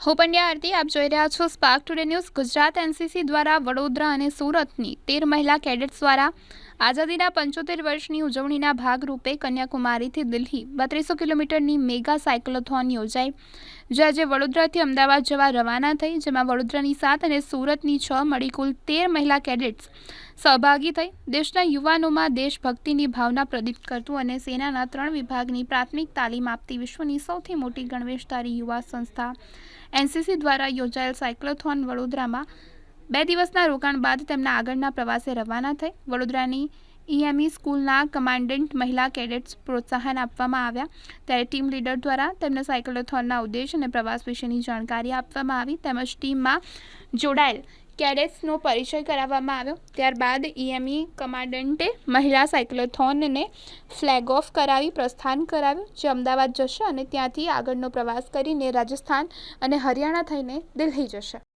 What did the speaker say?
હું પંડ્યા આરતી, આપ જોઈ રહ્યા છો spark today news Gujarat NCC દ્વારા વડોદરા અને સુરતની તેર મહિલા કેડેટ્સ દ્વારા આઝાદીના પંચોતેર વર્ષની ઉજવણીના ભાગરૂપે કન્યાકુમારીથી દિલ્હી બત્રીસો કિલોમીટરની મેગા સાયક્લોથોન યોજાઈ, જે આજે વડોદરાથી અમદાવાદ જવા રવાના થઈ, જેમાં વડોદરાની સાત અને સુરતની છ મળી કુલ તેર મહિલા કેડેટ્સ સહભાગી થઈ, દેશના યુવાનોમાં દેશભક્તિની ભાવના પ્રદીપ્ત કરતું અને સેનાના ત્રણ વિભાગની પ્રાથમિક તાલીમ આપતી વિશ્વની સૌથી મોટી ગણવેશધારી યુવા સંસ્થા એનસીસી દ્વારા યોજાયેલ સાયક્લોથોન વડોદરામાં બે દિવસના રોકાણ બાદ તેમના આગળના પ્રવાસે રવાના થઈ વડોદરાની ઈએમઈ સ્કૂલના કમાન્ડન્ટ મહિલા કેડેટ્સ પ્રોત્સાહન આપવામાં આવ્યા. ત્યારે ટીમ લીડર દ્વારા તેમને સાયકલોથોનના ઉદ્દેશ અને પ્રવાસ વિશેની જાણકારી આપવામાં આવી. તેમજ ટીમમાં જોડાયેલ કેડેટ્સનો પરિચય કરાવવામાં આવ્યો. ત્યારબાદ ઈએમઈ કમાન્ડન્ટે મહિલા સાયક્લોથોનને ફ્લેગ ઓફ કરાવી, પ્રસ્થાન કરાવ્યું. જે અમદાવાદ જશે અને ત્યાંથી આગળનો પ્રવાસ કરીને રાજસ્થાન અને હરિયાણા થઈને દિલ્હી જશે.